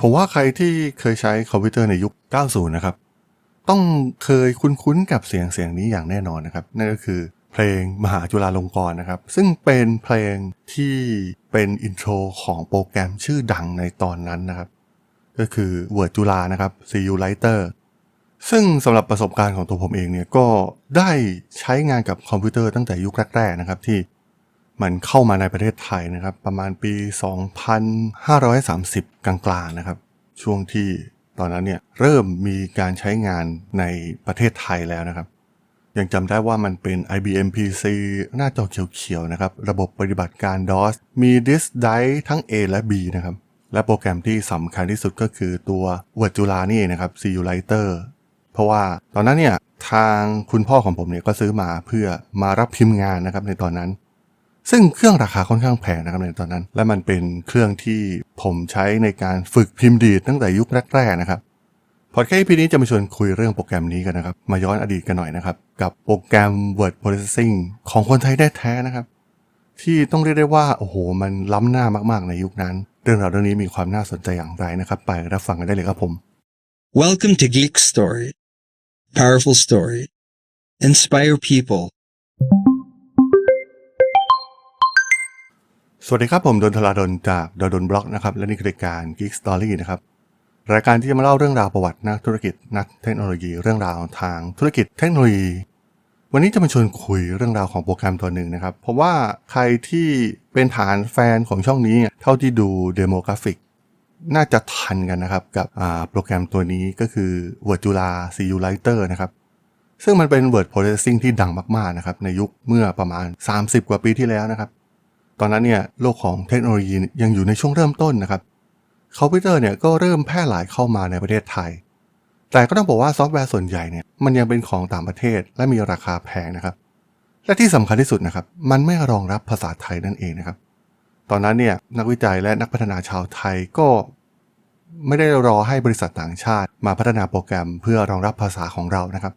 ผมว่าใครที่เคยใช้คอมพิวเตอร์ในยุค 90 นะครับ ต้องเคยคุ้นๆกับเสียงเสียงนี้อย่างแน่นอนนะครับ นั่นก็คือเพลงมหาจุฬาลงกรณ์นะครับ ซึ่งเป็นเพลงที่เป็นอินโทรของโปรแกรมชื่อดังในตอนนั้นนะครับ ก็คือ Word จุฬานะครับ CU Writer ซึ่งสำหรับประสบการณ์ของตัวผมเองเนี่ยก็ได้ใช้งานกับคอมพิวเตอร์ตั้งแต่ยุคแรกๆนะครับที่ มันเข้ามาในประเทศไทยนะครับ ประมาณปี 2530 กลางๆนะครับ ช่วงที่ตอนนั้นเนี่ยเริ่มมีการใช้งานในประเทศไทยแล้วนะครับ ยังจำได้ว่ามันเป็น IBM PC หน้าจอเขียวๆนะครับ ระบบปฏิบัติการ DOS มีดิสไดทั้ง A และ B นะครับ และโปรแกรมที่สำคัญที่สุดก็คือตัว Word จุฬานี่นะครับ CU Writer เพราะว่าตอนนั้นเนี่ยทางคุณพ่อของผมเนี่ยก็ซื้อมาเพื่อมารับพิมพ์งานนะครับในตอนนั้น ซึ่งเครื่องราคาค่อนข้างแพงนะครับในตอนนั้น และมันเป็นเครื่องที่ผมใช้ในการฝึกพิมพ์ดีดตั้งแต่ยุคแรกๆนะครับพอดแคสต์พีนี้จะมาชวนคุยเรื่องโปรแกรมนี้กันนะครับ มาย้อนอดีตกันหน่อยนะครับ กับโปรแกรม Word Processing ของคนไทยแท้ๆนะครับ ที่ต้องเรียกได้ว่า โอ้โห มันล้ำหน้ามากๆในยุคนั้น เรื่องราวเรื่องนี้มีความน่าสนใจอย่างไรนะครับ ไปรับฟังกันได้เลยครับผม Welcome to Geek Story. Powerful story. Inspire people. สวัสดีครับผมดนทลาดนจากดนบล็อกนะครับและนี่คือรายการ Geek Story นะครับรายการที่จะมาเล่าเรื่องราวประวัตินักธุรกิจนักเทคโนโลยีเรื่องราวทางธุรกิจเทคโนโลยี วันนี้จะมาชวนคุยเรื่องราวของโปรแกรมตัวหนึ่งนะครับเพราะว่าใครที่เป็นฐานแฟนของช่องนี้เท่าที่ดูเดโมกราฟิกน่าจะทันกันนะครับกับโปรแกรมตัวนี้ก็คือ Word จุฬา CU Writer นะครับซึ่งมันเป็น Word Processing ที่ดังมากๆนะครับในยุคเมื่อประมาณ 30 กว่าปีที่แล้วนะครับ ตอนนั้นเนี่ยโลกของเทคโนโลยียังอยู่ในช่วงเริ่มต้นนะครับคอมพิวเตอร์เนี่ยก็เริ่มแพร่หลายเข้ามาในประเทศไทย แต่ก็ต้องบอกว่าซอฟต์แวร์ส่วนใหญ่เนี่ยมันยังเป็นของต่างประเทศและมีราคาแพงนะครับ และที่สำคัญที่สุดนะครับ มันไม่รองรับภาษาไทยนั่นเองนะครับ ตอนนั้นเนี่ยนักวิจัยและนักพัฒนาชาวไทยก็ไม่ได้รอให้บริษัทต่างชาติ มาพัฒนาโปรแกรมเพื่อรองรับภาษาของเรานะครับ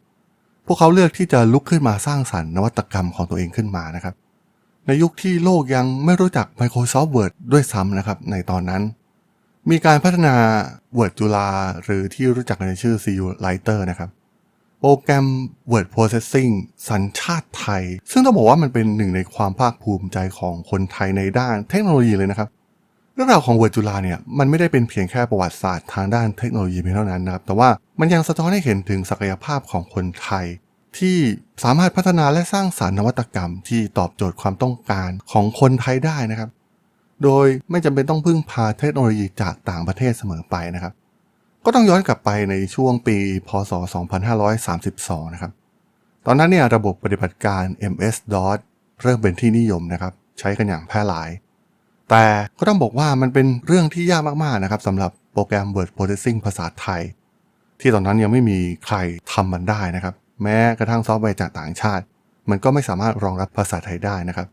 พวกเขาเลือกที่จะลุกขึ้นมาสร้างสรรค์นวัตกรรมของตัวเองขึ้นมานะครับ ในยุคที่โลกยังไม่รู้จัก Microsoft Word ด้วยซ้ำนะครับในตอนนั้น มีการพัฒนา Word จุฬาหรือที่รู้จักกันในชื่อ CU Writer นะครับ โปรแกรม Word Processing สัญชาติไทย ซึ่งต้องบอกว่ามันเป็นหนึ่งในความภาคภูมิใจของคนไทยในด้านเทคโนโลยีเลยนะครับเรื่องราวของ Word จุฬาเนี่ยมันไม่ได้เป็นเพียงแค่ประวัติศาสตร์ทางด้านเทคโนโลยีเพียงเท่านั้นนะครับแต่ว่ามันยังสะท้อนให้เห็นถึงศักยภาพของคนไทย ที่สามารถพัฒนาและสร้างสารรค์นวัตกรรม ที่ตอบโจทย์ความต้องการของคนไทยได้นะครับ โดยไม่จำเป็นต้องพึ่งพาเทคโนโลยีจากต่างประเทศเสมอไปนะครับ ก็ต้องย้อนกลับไปในช่วงปี พศ 2532 นะครับ ตอนนั้นเนี่ยระบบปฏิบัติการ MS-DOS เริ่มเป็นที่นิยมนะครับ ใช้กันอย่างแพร่หลาย แต่ก็ต้องบอกว่ามันเป็นเรื่องที่ยากมากๆนะครับสำหรับโปรแกรม Word Processing ภาษาไทย ที่ตอนนั้นยังไม่มีใครทำมันได้นะครับ แม้กระทั่งซอฟต์แวร์จากต่างชาติ มันก็ไม่สามารถรองรับภาษาไทยได้นะครับ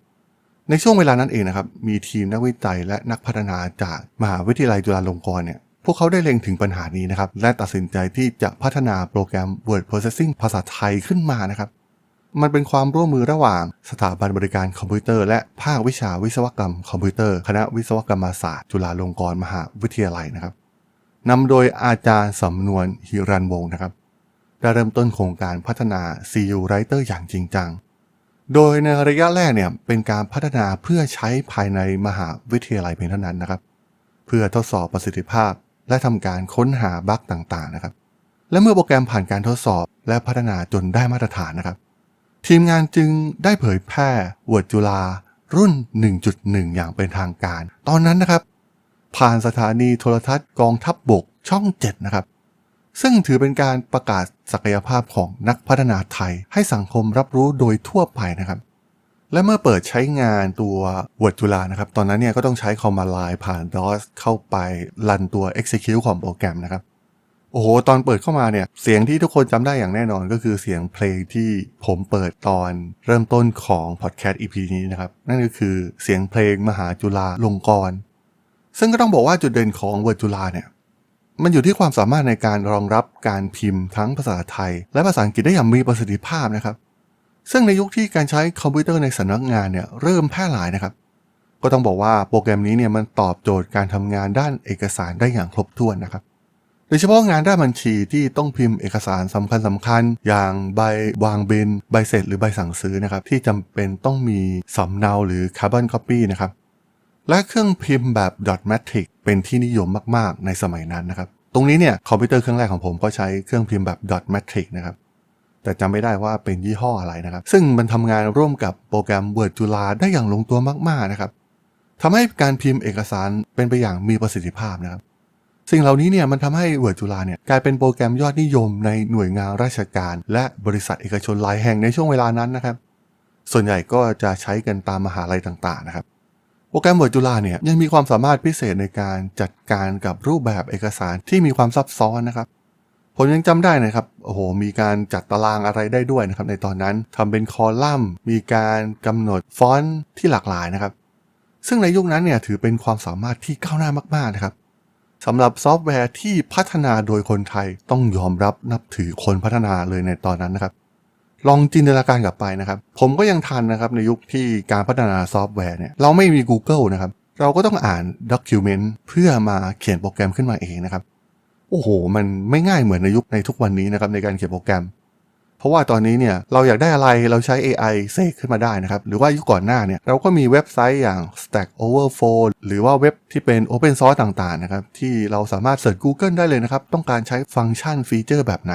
ในช่วงเวลานั้นเองนะครับ มีทีมนักวิจัยและนักพัฒนาจากมหาวิทยาลัยจุฬาลงกรณ์เนี่ยพวกเขาได้เล็งถึงปัญหานี้นะครับ และตัดสินใจที่จะพัฒนาโปรแกรม Word Processing ภาษาไทยขึ้นมานะครับ มันเป็นความร่วมมือระหว่างสถาบันบริการคอมพิวเตอร์ และภาควิชาวิศวกรรมคอมพิวเตอร์ คณะวิศวกรรมศาสตร์ จุฬาลงกรณ์มหาวิทยาลัยนะครับนำโดยอาจารย์สำนวนฮิรันวงศ์นะครับ ได้เริ่มต้นโครงการพัฒนา CU Writer อย่างจริงจัง โดยในระยะแรกเนี่ยเป็นการพัฒนาเพื่อใช้ภายในมหาวิทยาลัยเพียงเท่านั้นนะครับ เพื่อทดสอบประสิทธิภาพ และทำการค้นหาบั๊กต่างๆนะครับ และเมื่อโปรแกรมผ่านการทดสอบและพัฒนาจนได้มาตรฐานนะครับ ทีมงานจึงได้เผยแพร่ Word จุฬารุ่น 1.1 อย่างเป็นทางการ ตอนนั้นนะครับ ผ่านสถานีโทรทัศน์กองทัพบบกช่อง 7 นะครับ ซึ่งถือเป็นการประกาศศักยภาพของนักพัฒนาไทย ให้สังคมรับรู้โดยทั่วไปนะครับ และเมื่อเปิดใช้งานตัว Word จุฬานะครับ ตอนนั้นเนี่ยก็ต้องใช้คอมมาไลน์ผ่าน DOS เข้าไปรันตัว execute ของโปรแกรมนะครับ โอ้โห ตอนเปิดเข้ามาเนี่ย เสียงที่ทุกคนจำได้อย่างแน่นอนก็คือเสียงเพลงที่ผมเปิดตอนเริ่มต้นของพอดแคสต์ EP นี้นะครับ นั่นก็คือเสียงเพลงมหาจุฬาลงกรณ์ซึ่งก็ต้องบอกว่าจุดเด่นของ Word จุฬาเนี่ย มันอยู่ที่ความสามารถในการรองรับการพิมพ์ทั้งภาษาไทย และภาษาอังกฤษได้อย่างมีประสิทธิภาพนะครับ ซึ่งในยุคที่การใช้คอมพิวเตอร์ในสำนักงานเนี่ยเริ่มแพร่หลายนะครับ ก็ต้องบอกว่าโปรแกรมนี้เนี่ยมันตอบโจทย์การทำงานด้านเอกสารได้อย่างครบถ้วนนะครับโดยเฉพาะงานด้านบัญชีที่ต้องพิมพ์เอกสารสำคัญสำคัญๆอย่างใบวางบิน ใบเสร็จหรือใบสั่งซื้อนะครับ ที่จำเป็นต้องมีสำเนาหรือ Carbon Copy นะครับ และเครื่องพิมพ์แบบ dot matrix เป็นที่นิยมมากๆ ในสมัยนั้นนะครับ ตรงนี้เนี่ยคอมพิวเตอร์เครื่องแรกของผมก็ใช้เครื่องพิมพ์แบบ dot matrix นะครับแต่จำไม่ได้ว่าเป็นยี่ห้ออะไรนะครับ ซึ่งมันทำงานร่วมกับโปรแกรม Word จุฬาได้อย่างลงตัวมากๆนะครับทำให้การพิมพ์เอกสารเป็นไปอย่างมีประสิทธิภาพนะครับ สิ่งเหล่านี้เนี่ยมันทำให้ Word จุฬาเนี่ยกลายเป็นโปรแกรมยอดนิยมในหน่วยงานราชการ และบริษัทเอกชนหลายแห่งในช่วงเวลานั้นนะครับ ส่วนใหญ่ก็จะใช้กันตามมหาลัยต่างๆนะครับ โปรแกรม Word จุฬาเนี่ยยังมีความสามารถพิเศษในการจัดการกับรูปแบบเอกสารที่มีความซับซ้อนนะครับ ผมยังจำได้นะครับโอ้โหมีการจัดตารางอะไรได้ด้วยนะครับ ในตอนนั้นทำเป็นคอลัมน์ มีการกำหนดฟอนต์ที่หลากหลายนะครับ ซึ่งในยุคนั้นเนี่ยถือเป็นความสามารถที่ก้าวหน้ามากๆนะครับสำหรับซอฟต์แวร์ที่พัฒนาโดยคนไทยต้องยอมรับนับถือคนพัฒนาเลยในตอนนั้นนะครับ ลองจินตนาการกลับไปนะครับ ผมก็ยังทันนะครับในยุคที่การพัฒนาซอฟต์แวร์เนี่ยเราไม่มี Google นะครับ เราก็ต้องอ่านด็อกิวเมนต์เพื่อมาเขียนโปรแกรมขึ้นมาเองนะครับ โอ้โห มันไม่ง่ายเหมือนในยุคในทุกวันนี้นะครับในการเขียนโปรแกรม เพราะว่าตอนนี้เนี่ยเราอยากได้อะไรเราใช้ AI เสกขึ้นมาได้นะครับ หรือว่ายุคก่อนหน้าเนี่ยเราก็มีเว็บไซต์อย่าง Stack Overflow หรือว่าเว็บที่เป็น Open Source ต่างๆนะครับที่เราสามารถเสิร์ช Google ได้เลยนะครับต้องการใช้ฟังก์ชันฟีเจอร์แบบไหน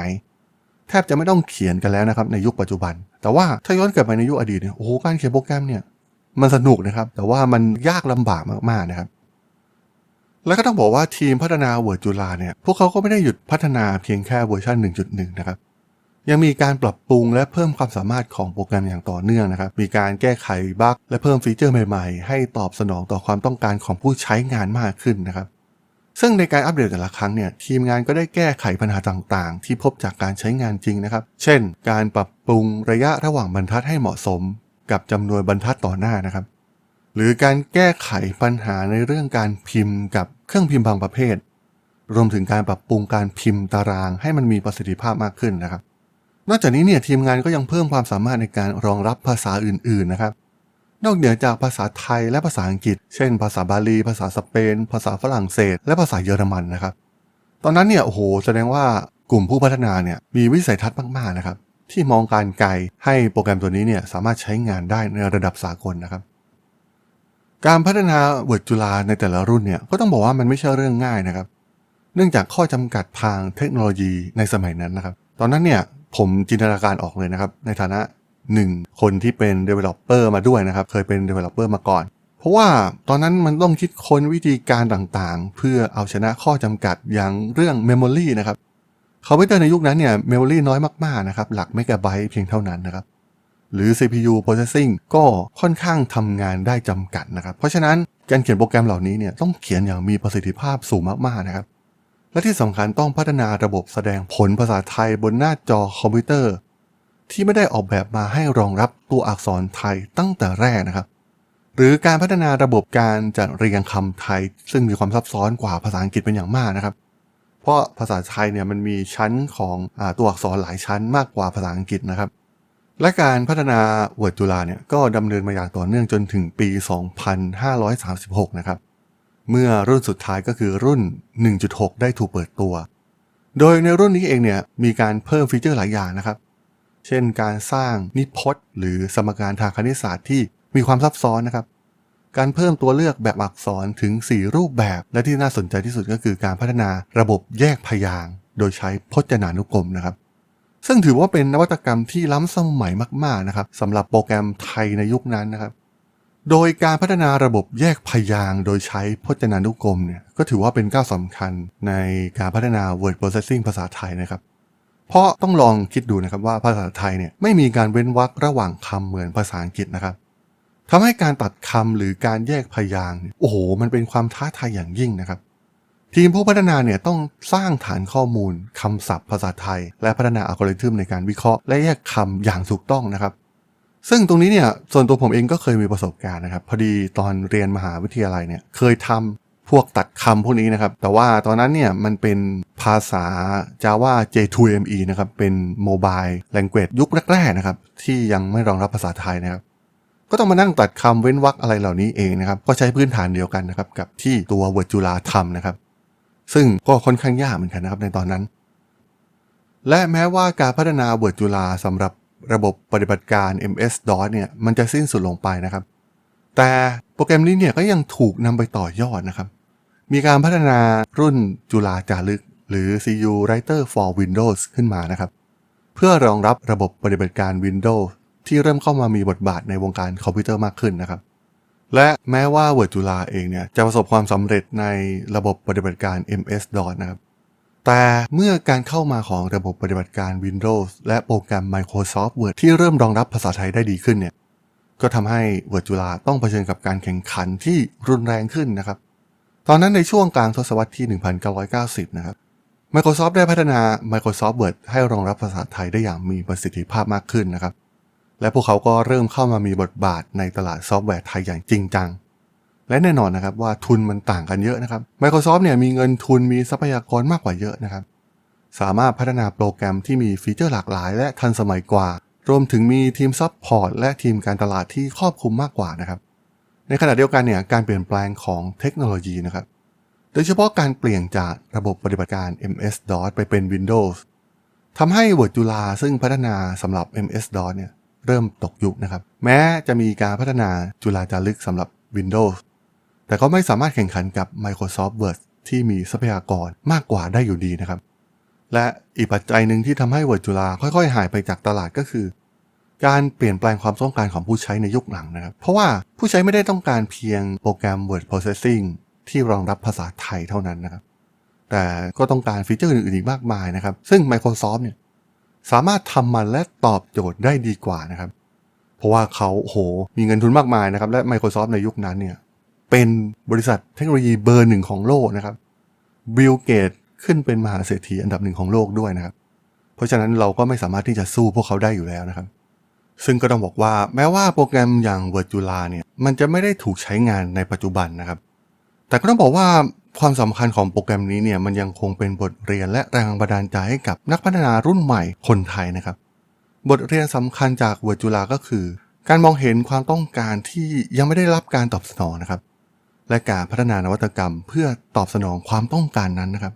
แทบจะไม่ต้องเขียนกันแล้วนะครับในยุคปัจจุบัน แต่ว่าถ้าย้อนกลับไปในยุคอดีตเนี่ยโอ้โหการเขียนโปรแกรมเนี่ยมันสนุกนะครับ แต่ว่ามันยากลำบากมากๆนะครับ แล้วก็ต้องบอกว่าทีมพัฒนา Word จุฬาเนี่ยพวกเขาก็ไม่ได้หยุดพัฒนาเพียงแค่เวอร์ชัน1.1 นะครับยังมีการปรับปรุงและเพิ่มความสามารถของโปรแกรมอย่างต่อเนื่องนะครับ มีการแก้ไขบั๊กและเพิ่มฟีเจอร์ใหม่ๆ ให้ตอบสนองต่อความต้องการของผู้ใช้งานมากขึ้นนะครับ ซึ่งในการอัปเดตแต่ละครั้งเนี่ยทีมงานก็ได้แก้ไขปัญหาต่างๆ ที่พบจากการใช้งานจริงนะครับ เช่น การปรับปรุงระยะระหว่างบรรทัดให้เหมาะสม กับจำนวนบรรทัดต่อหน้านะครับ หรือการแก้ไขปัญหาในเรื่องการพิมพ์กับเครื่องพิมพ์บางประเภท รวมถึงการปรับปรุงการพิมพ์ตารางให้มันมีประสิทธิภาพมากขึ้นนะครับ นอกจากนี้เนี่ยทีมงานก็ยังเพิ่มความสามารถในการรองรับภาษาอื่นๆนะครับ นอกเหนือจากภาษาไทยและภาษาอังกฤษ เช่น ภาษาบาลี ภาษาสเปน ภาษาฝรั่งเศส และภาษาเยอรมันนะครับ ตอนนั้นเนี่ยโอ้โหแสดงว่ากลุ่มผู้พัฒนาเนี่ยมีวิสัยทัศน์มากๆนะครับที่มองการไกลให้โปรแกรมตัวนี้เนี่ยสามารถใช้งานได้ในระดับสากลนะครับ การพัฒนา Word จุฬาในแต่ละรุ่นเนี่ยก็ต้องบอกว่ามันไม่ใช่เรื่องง่ายนะครับ เนื่องจากข้อจำกัดทางเทคโนโลยีในสมัยนั้นนะครับ ตอนนั้นเนี่ยผมจินตนาการออกเลยนะครับ ในฐานะ หนึ่งคนที่เป็น Developer มาด้วยนะครับ เคยเป็น Developer มาก่อน เพราะว่าตอนนั้นมันต้องคิดค้นวิธีการต่างๆ เพื่อเอาชนะข้อจำกัดอย่างเรื่อง Memory นะครับคอมพิวเตอร์ในยุคนั้นเนี่ย Memory น้อยมากๆนะครับหลักเมกะไบต์เพียงเท่านั้นนะครับหรือ CPU processing ก็ค่อนข้างทำงานได้จำกัดนะครับ เพราะฉะนั้นการเขียนโปรแกรมเหล่านี้เนี่ยต้องเขียนอย่างมีประสิทธิภาพสูงมากๆนะครับ และที่สำคัญต้องพัฒนาระบบแสดงผลภาษาไทยบนหน้าจอคอมพิวเตอร์ ที่ไม่ได้ออกแบบมาให้รองรับตัวอักษรไทยตั้งแต่แรกนะครับ หรือการพัฒนาระบบการจัดเรียงคำไทย ซึ่งมีความซับซ้อนกว่าภาษาอังกฤษเป็นอย่างมากนะครับ เพราะภาษาไทยเนี่ยมันมีชั้นของอตัวอักษรหลายชั้นมากกว่าภาษาอังกฤษนะครับ และการพัฒนา Word จุฬาเนี่ยก็ดำเนินมาอย่างต่อเนื่องจนถึงปี 2536 นะครับเมื่อรุ่นสุดท้ายก็คือรุ่น 1.6 ได้ถูกเปิดตัว โดยในรุ่นนี้เองเนี่ยมีการเพิ่มฟีเจอร์หลายอย่างนะครับ เช่น การสร้างนิพจน์ หรือสมการทางคณิตศาสตร์ที่มีความซับซ้อนนะครับ การเพิ่มตัวเลือกแบบอักษรถึง 4 รูปแบบ และที่น่าสนใจที่สุดก็คือการพัฒนาระบบแยกพยางค์โดยใช้พจนานุกรมนะครับ ซึ่งถือว่าเป็นนวัตกรรมที่ล้ำสมัยมากๆนะครับสำหรับโปรแกรมไทยในยุคนั้นนะครับ โดยการพัฒนาระบบแยกพยางค์โดยใช้พจนานุกรมเนี่ยก็ถือว่าเป็นก้าวสำคัญในการพัฒนา word processing ภาษาไทยนะครับ เพราะต้องลองคิดดูนะครับว่าภาษาไทยเนี่ยไม่มีการเว้นวรรคระหว่างคำเหมือนภาษาอังกฤษนะครับทำให้การตัดคำหรือการแยกพยางค์โอ้โห มันเป็นความท้าทายอย่างยิ่งนะครับ ทีมผู้พัฒนาเนี่ยต้องสร้างฐานข้อมูลคำศัพท์ภาษาไทย และพัฒนาอัลกอริทึมในการวิเคราะห์ และแยกคำอย่างถูกต้องนะครับ ซึ่งตรงนี้เนี่ยส่วนตัวผมเองก็เคยมีประสบการณ์นะครับ พอดีตอนเรียนมหาวิทยาลัยเนี่ยเคยทำพ วกตัดคำพวกนี้นะครับ แต่ว่าตอนนั้นเนี่ยมันเป็นภาษา Java J2ME นะครับ เป็น Mobile Language ยุคแรกๆนะครับ ที่ยังไม่รองรับภาษาไทยนะครับ ก็ต้องมานั่งตัดคำเว้นวรรคอะไรเหล่านี้เองนะครับ ก็ใช้พื้นฐานเดียวกันนะครับ กับที่ตัวเวิร์ดจุฬาทำนะครับ ซึ่งก็ค่อนข้างยากเหมือนกันนะครับในตอนนั้น และแม้ว่าการพัฒนาเวิร์ดจุฬาสำหรับระบบปฏิบัติการ MS-DOS เนี่ยมันจะสิ้นสุดลงไปนะครับ แต่โปรแกรมนี้เนี่ยก็ยังถูกนำไปต่อยอดนะครับ มีการพัฒนารุ่นจุฬาจารึก หรือ CU Writer for Windows ขึ้นมานะครับ เพื่อรองรับระบบปฏิบัติการ Windows ที่เริ่มเข้ามามีบทบาทในวงการคอมพิวเตอร์มากขึ้นนะครับ และแม้ว่า Word จุฬาเองเนี่ยจะประสบความสำเร็จในระบบปฏิบัติการ MS-DOS นะครับ แต่เมื่อการเข้ามาของระบบปฏิบัติการ Windows และโปรแกรม Microsoft Word ที่เริ่มรองรับภาษาไทยได้ดีขึ้นเนี่ยก็ทำให้ Word จุฬาต้องเผชิญกับการแข่งขันที่รุนแรงขึ้นนะครับ ตอนนั้นในช่วงกลางทศวรรษที่ 1990 นะครับ Microsoft ได้พัฒนา Microsoft Word ให้รองรับภาษาไทยได้อย่างมีประสิทธิภาพมากขึ้นนะครับ และพวกเขาก็เริ่มเข้ามามีบทบาทในตลาดซอฟต์แวร์ไทยอย่างจริงจัง และแน่นอนนะครับว่าทุนมันต่างกันเยอะนะครับ Microsoft เนี่ยมีเงินทุนมีทรัพยากรมากกว่าเยอะนะครับ สามารถพัฒนาโปรแกรมที่มีฟีเจอร์หลากหลาย และทันสมัยกว่า รวมถึงมีทีมซัพพอร์ตและทีมการตลาดที่ครอบคลุมมากกว่านะครับ ในขณะเดียวกันเนี่ยการเปลี่ยนแปลงของเทคโนโลยีนะครับ โดยเฉพาะการเปลี่ยนจากระบบปฏิบัติการ MS-DOS ไปเป็น Windows ทำให้ Word จุฬาซึ่งพัฒนาสำหรับ MS-DOS เนี่ยเริ่มตกยุคนะครับ แม้จะมีการพัฒนาจุฬาจารึกสำหรับ Windows แต่ก็ไม่สามารถแข่งขันกับ Microsoft Word ที่มีทรัพยากรมากกว่าได้อยู่ดีนะครับ และอีกปัจจัยหนึ่งที่ทำให้ Word จุฬาค่อยๆ หายไปจากตลาดก็คือ การเปลี่ยนแปลงความต้องการของผู้ใช้ในยุคหลังนะครับ เพราะว่าผู้ใช้ไม่ได้ต้องการเพียงโปรแกรม Word Processing ที่รองรับภาษาไทยเท่านั้นนะครับ แต่ก็ต้องการฟีเจอร์อื่นๆอีกมากมายนะครับ ซึ่ง Microsoft เนี่ยสามารถทำมันและตอบโจทย์ได้ดีกว่านะครับ เพราะว่าเขาโอ้โหมีเงินทุนมากมายนะครับ และ Microsoft ในยุคนั้นเนี่ยเป็นบริษัทเทคโนโลยีเบอร์หนึ่งของโลกนะครับบิลเกตขึ้นเป็นมหาเศรษฐีอันดับหนึ่งของโลกด้วยนะครับ เพราะฉะนั้นเราก็ไม่สามารถที่จะสู้พวกเขาได้อยู่แล้วนะครับ ซึ่งก็ต้องบอกว่าแม้ว่าโปรแกรมอย่าง Word จุฬาเนี่ยมันจะไม่ได้ถูกใช้งานในปัจจุบันนะครับ แต่ก็ต้องบอกว่าความสำคัญของโปรแกรมนี้เนี่ยมันยังคงเป็นบทเรียนและแรงบันดาลใจให้กับนักพัฒนารุ่นใหม่คนไทยนะครับ บทเรียนสำคัญจาก Word จุฬาก็คือ การมองเห็นความต้องการที่ยังไม่ได้รับการตอบสนองนะครับ และการพัฒนานวัตกรรมเพื่อตอบสนองความต้องการนั้นนะครับ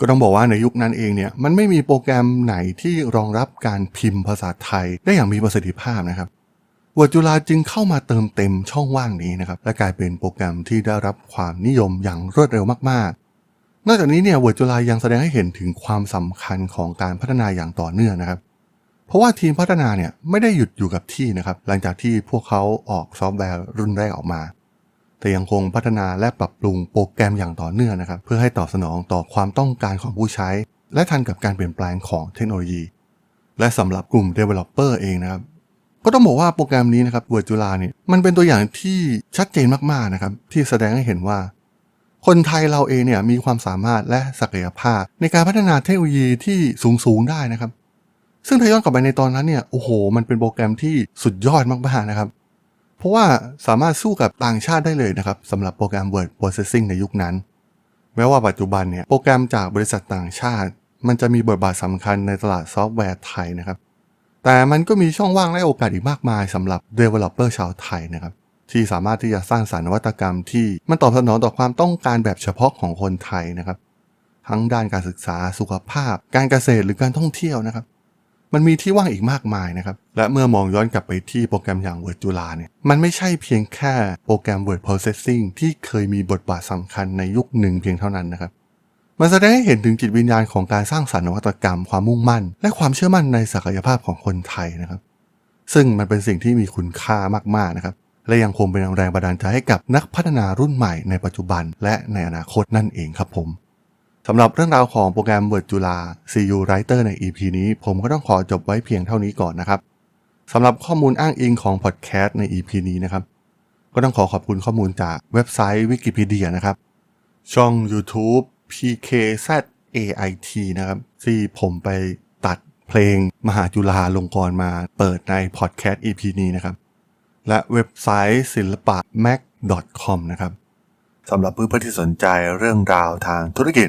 ก็ต้องบอกว่าในยุคนั้นเองเนี่ยมันไม่มีโปรแกรมไหนที่รองรับการพิมพ์ภาษาไทยได้อย่างมีประสิทธิภาพนะครับ Word จุฬาจึงเข้ามาเติมเต็มช่องว่างนี้นะครับและกลายเป็นโปรแกรมที่ได้รับความนิยมอย่างรวดเร็วมากๆ นอกจากนี้เนี่ย Word จุฬายังแสดงให้เห็นถึงความสำคัญของการพัฒนาอย่างต่อเนื่องนะครับเพราะว่าทีมพัฒนาเนี่ยไม่ได้หยุดอยู่กับที่นะครับหลังจากที่พวกเขาออกซอฟต์แวร์รุ่นแรกออกมา แต่ยังคงพัฒนาและปรับปรุงโปรแกรมอย่างต่อเนื่องนะครับเพื่อให้ตอบสนองต่อความต้องการของผู้ใช้ และทันกับการเปลี่ยนแปลงของเทคโนโลยี และสำหรับกลุ่ม Developer เองนะครับก็ต้องบอกว่าโปรแกรมนี้นะครับ Word จุฬาเนี่ยมันเป็นตัวอย่างที่ชัดเจนมากๆนะครับที่แสดงให้เห็นว่า คนไทยเราเองเนี่ยมีความสามารถและศักยภาพ ในการพัฒนาเทคโนโลยีที่สูงๆได้นะครับซึ่งถ้าย้อนกลับไปในตอนนั้นเนี่ยโอ้โห มันเป็นโปรแกรมที่สุดยอดมากๆนะครับ เพราะว่าสามารถสู้กับต่างชาติได้เลยนะครับสำหรับโปรแกรม Word Processing ในยุคนั้น แม้ว่าปัจจุบันเนี่ยโปรแกรมจากบริษัทต่างชาติ มันจะมีบทบาทสำคัญในตลาดซอฟต์แวร์ไทยนะครับ แต่มันก็มีช่องว่างและโอกาสอีกมากมายสำหรับ Developer ชาวไทยนะครับที่สามารถที่จะสร้างสรรค์นวัตกรรมที่มันตอบสนองต่อความต้องการแบบเฉพาะของคนไทยนะครับ ทั้งด้านการศึกษาสุขภาพ การเกษตรหรือการท่องเที่ยวนะครับ มันมีที่ว่างอีกมากมายนะครับ และเมื่อมองย้อนกลับไปที่โปรแกรมอย่าง Word จุฬาเนี่ย มันไม่ใช่เพียงแค่โปรแกรม Word Processing ที่เคยมีบทบาทสำคัญในยุคหนึ่งเพียงเท่านั้นนะครับ มันแสดงให้เห็นถึงจิตวิญญาณของการสร้างสรรค์นวัตกรรม ความมุ่งมั่น และความเชื่อมั่นในศักยภาพของคนไทยนะครับ ซึ่งมันเป็นสิ่งที่มีคุณค่ามากๆนะครับ และยังคงเป็นแรงบันดาลใจให้กับนักพัฒนารุ่นใหม่ในปัจจุบัน และในอนาคตนั่นเองครับผม สำหรับเรื่องราวของโปรแกรม Word จุฬา CU Writer ใน EP นี้ผมก็ต้องขอจบไว้เพียงเท่านี้ก่อนนะครับสำหรับข้อมูลอ้างอิงของพอดแคสต์ใน EP นี้นะครับ ก็ต้องขอขอบคุณข้อมูลจากเว็บไซต์วิกิพีเดียนะครับ ช่อง YouTube PKZAIT นะครับที่ผมไปตัดเพลงมหาจุฬาลงกรมาเปิดในพอดแคสต์ EP นี้นะครับ และเว็บไซต์ศิลปะ mac.com นะครับสำหรับเพื่อนๆที่สนใจเรื่องราวทางธุรกิจ